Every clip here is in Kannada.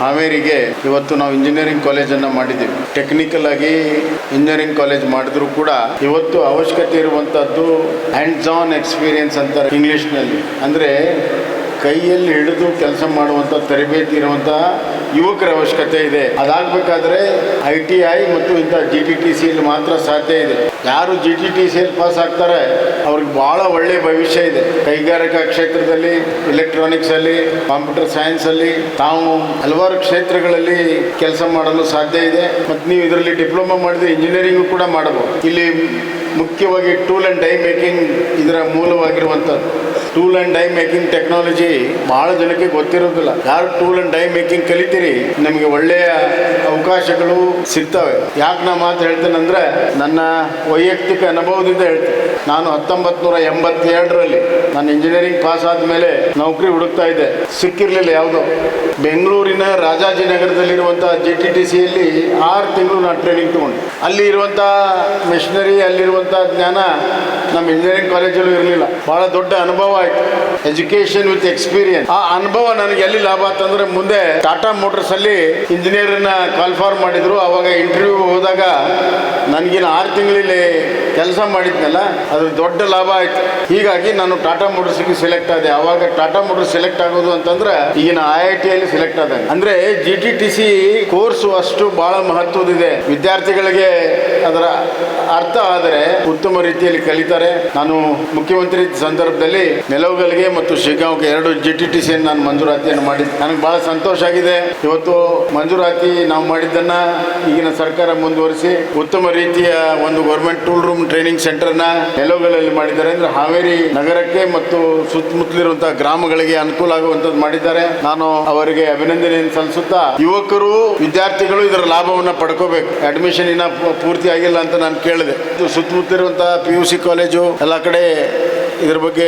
ಹಾವೇರಿಗೆ ಇವತ್ತು ನಾವು ಇಂಜಿನಿಯರಿಂಗ್ ಕಾಲೇಜನ್ನು ಮಾಡಿದ್ದೀವಿ. ಟೆಕ್ನಿಕಲ್ ಆಗಿ ಇಂಜಿನಿಯರಿಂಗ್ ಕಾಲೇಜ್ ಮಾಡಿದ್ರು ಕೂಡ ಇವತ್ತು ಅವಶ್ಯಕತೆ ಇರುವಂಥದ್ದು ಹ್ಯಾಂಡ್ಸ್ ಆನ್ ಎಕ್ಸ್ಪೀರಿಯನ್ಸ್ ಅಂತಾರೆ ಇಂಗ್ಲೀಷ್ನಲ್ಲಿ ಅಂದರೆ ಕೈಯಲ್ಲಿ ಹಿಡಿದು ಕೆಲಸ ಮಾಡುವಂಥ ತರಬೇತಿ ಇರುವಂಥ ಯುವಕರ ಅವಶ್ಯಕತೆ ಇದೆ. ಅದಾಗಬೇಕಾದ್ರೆ ಐ ಟಿ ಐ ಮತ್ತು ಇಂಥ ಜಿ ಟಿ ಟಿ ಸಿಯಲ್ಲಿ ಮಾತ್ರ ಸಾಧ್ಯ ಇದೆ. ಯಾರು ಜಿ ಟಿ ಟಿ ಸಿಯಲ್ಲಿ ಪಾಸ್ ಆಗ್ತಾರೆ, ಅವ್ರಿಗೆ ಭಾಳ ಒಳ್ಳೆ ಭವಿಷ್ಯ ಇದೆ. ಕೈಗಾರಿಕಾ ಕ್ಷೇತ್ರದಲ್ಲಿ ಎಲೆಕ್ಟ್ರಾನಿಕ್ಸ್ ಅಲ್ಲಿ ಕಂಪ್ಯೂಟರ್ ಸೈನ್ಸ್ ಅಲ್ಲಿ, ತಾವು ಹಲವಾರು ಕ್ಷೇತ್ರಗಳಲ್ಲಿ ಕೆಲಸ ಮಾಡಲು ಸಾಧ್ಯ ಇದೆ. ಮತ್ತು ನೀವು ಇದರಲ್ಲಿ ಡಿಪ್ಲೊಮಾ ಮಾಡಿದ್ರೆ ಇಂಜಿನಿಯರಿಂಗ್ ಕೂಡ ಮಾಡಬಹುದು. ಇಲ್ಲಿ ಮುಖ್ಯವಾಗಿ ಟೂಲ್ ಆ್ಯಂಡ್ ಡೈ ಮೇಕಿಂಗ್ ಇದರ ಮೂಲವಾಗಿರುವಂಥದ್ದು. Tool and die making technology ಬಹಳ ಜನಕ್ಕೆ ಗೊತ್ತಿರೋದಿಲ್ಲ. ಯಾರು ಟೂಲ್ ಅಂಡ್ ಡೈ ಮೇಕಿಂಗ್ ಕಲಿತೀರಿ, ನಮಗೆ ಒಳ್ಳೆಯ ಅವಕಾಶಗಳು ಸಿಗ್ತವೆ. ಯಾಕೆ ನಾ ಮಾತು ಹೇಳ್ತೇನೆಂದ್ರೆ ನನ್ನ ವೈಯಕ್ತಿಕ ಅನುಭವದಿಂದ ಹೇಳ್ತೀನಿ. ನಾನು ಹತ್ತೊಂಬತ್ತು ನೂರ ಎಂಬತ್ತೇಳರಲ್ಲಿ ನಾನು ಇಂಜಿನಿಯರಿಂಗ್ ಪಾಸ್ ಆದಮೇಲೆ ನೌಕರಿ ಹುಡುಕ್ತಾ ಇದ್ದೆ. ಸಿಕ್ಕಿರಲಿಲ್ಲ ಯಾವುದೋ. ಬೆಂಗಳೂರಿನ ರಾಜಾಜಿನಗರದಲ್ಲಿರುವಂಥ ಜೆ ಟಿ ಟಿ ಸಿಯಲ್ಲಿ ಆರು ತಿಂಗಳು ನಾನು ಟ್ರೈನಿಂಗ್ ತಗೊಂಡೆ. ಅಲ್ಲಿ ಇರುವಂಥ ಮಿಷನರಿ ಅಲ್ಲಿರುವಂಥ ಜ್ಞಾನ ನಮ್ಮ ಇಂಜಿನಿಯರಿಂಗ್ ಕಾಲೇಜಲ್ಲೂ ಇರಲಿಲ್ಲ. ಭಾಳ ದೊಡ್ಡ ಅನುಭವ ಆಯಿತು. ಎಜುಕೇಶನ್ ವಿತ್ ಎಕ್ಸ್ಪೀರಿಯನ್ಸ್ ಆ ಅನುಭವ ನನಗೆ ಎಲ್ಲಿ ಲಾಭ ಅಂತಂದ್ರೆ ಮುಂದೆ ಟಾಟಾ ಮೋಟರ್ಸ್ ಅಲ್ಲಿ ಇಂಜಿನಿಯರ್ ಕಾಲ್ಫಾರ್ ಮಾಡಿದ್ರು. ಅವಾಗ ಇಂಟರ್ವ್ಯೂ ಹೋದಾಗ ನನಗಿನ ಆರು ತಿಂಗಳಲ್ಲಿ ಕೆಲಸ ಮಾಡಿದ್ನಲ್ಲ, ಅದು ದೊಡ್ಡ ಲಾಭ ಆಯ್ತು. ಹೀಗಾಗಿ ನಾನು ಟಾಟಾ ಮೋಟರ್ಸ್ಗೆ ಸೆಲೆಕ್ಟ್ ಆದೆ. ಅವಾಗ ಟಾಟಾ ಮೋಟರ್ಸ್ ಸೆಲೆಕ್ಟ್ ಆಗೋದು ಅಂತಂದ್ರೆ ಈಗಿನ ಐ ಐ ಟಿಯಲ್ಲಿ ಸೆಲೆಕ್ಟ್ ಆದ ಅಂದ್ರೆ G T T C course ಅಷ್ಟು ಬಹಳ ಮಹತ್ವದಿದೆ ವಿದ್ಯಾರ್ಥಿಗಳಿಗೆ ಅದರ ಅರ್ಥ ಆದರೆ ಉತ್ತಮ ರೀತಿಯಲ್ಲಿ ಕಲಿತಾರೆ. ನಾನು ಮುಖ್ಯಮಂತ್ರಿ ಸಂದರ್ಭದಲ್ಲಿ ನೆಲವುಗಳಿಗೆ ಮತ್ತು ಶಿಗ್ಗಾಂವ್ಗೆ ಎರಡು ಜಿ ಟಿ ಟಿ ನಾನು ಮಂಜೂರಾತಿಯನ್ನು ಮಾಡಿದ್ದೆ. ನನಗೆ ಬಹಳ ಸಂತೋಷ ಆಗಿದೆ. ಇವತ್ತು ಮಂಜೂರಾತಿ ನಾವು ಮಾಡಿದ್ದನ್ನ ಈಗಿನ ಸರ್ಕಾರ ಮುಂದುವರಿಸಿ ಉತ್ತಮ ರೀತಿಯ ಒಂದು ಗೌರ್ಮೆಂಟ್ ಟೂಲ್ ರೂಮ್ ಟ್ರೈನಿಂಗ್ ಸೆಂಟರ್ನ ನೆಲವುಗಳಲ್ಲಿ ಮಾಡಿದ್ದಾರೆ. ಅಂದ್ರೆ ಹಾವೇರಿ ನಗರಕ್ಕೆ ಮತ್ತು ಸುತ್ತಮುತ್ತಲಿರುವಂತಹ ಗ್ರಾಮಗಳಿಗೆ ಅನುಕೂಲ ಆಗುವಂತದ್ದು ಮಾಡಿದ್ದಾರೆ. ನಾನು ಅವರಿಗೆ ಅಭಿನಂದನೆ ಸಲ್ಲಿಸುತ್ತಾ ಯುವಕರು, ವಿದ್ಯಾರ್ಥಿಗಳು ಇದರ ಲಾಭವನ್ನು ಪಡ್ಕೋಬೇಕು. ಅಡ್ಮಿಷನ್ ಇನ್ನ ಪೂರ್ತಿ ಆಗಿಲ್ಲ ಅಂತ ನಾನು ಕೇಳಿದೆ. ಸುತ್ತಮುತ್ತಲಿರುವಂತಹ ಪಿ ಯು ಸಿ ಕಾಲೇಜು, ಎಲ್ಲ ಕಡೆ ಇದ್ರ ಬಗ್ಗೆ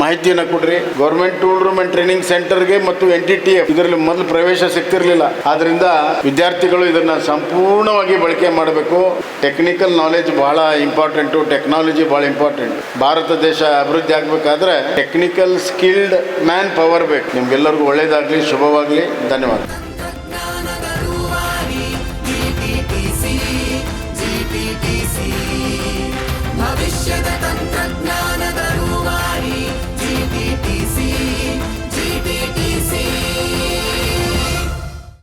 ಮಾಹಿತಿಯನ್ನು ಕೊಡ್ರಿ. Government tool room and training ಸೆಂಟರ್ಗೆ ಮತ್ತು ಎನ್ ಟಿ ಟಿ ಎಫ್ ಇದರಲ್ಲಿ ಮೊದಲು ಪ್ರವೇಶ ಸಿಗ್ತಿರ್ಲಿಲ್ಲ. ಆದ್ರಿಂದ ವಿದ್ಯಾರ್ಥಿಗಳು ಇದನ್ನ ಸಂಪೂರ್ಣವಾಗಿ ಬಳಕೆ ಮಾಡಬೇಕು. ಟೆಕ್ನಿಕಲ್ ನಾಲೆಜ್ ಬಹಳ ಇಂಪಾರ್ಟೆಂಟು ಟೆಕ್ನಾಲಜಿ ಬಹಳ ಇಂಪಾರ್ಟೆಂಟ್ ಭಾರತ ದೇಶ ಅಭಿವೃದ್ಧಿ ಆಗಬೇಕಾದ್ರೆ ಟೆಕ್ನಿಕಲ್ ಸ್ಕಿಲ್ಡ್ ಮ್ಯಾನ್ ಪವರ್ ಬೇಕು. ನಿಮ್ಗೆಲ್ಲರಿಗೂ ಒಳ್ಳೇದಾಗಲಿ, ಶುಭವಾಗಲಿ. ಧನ್ಯವಾದ.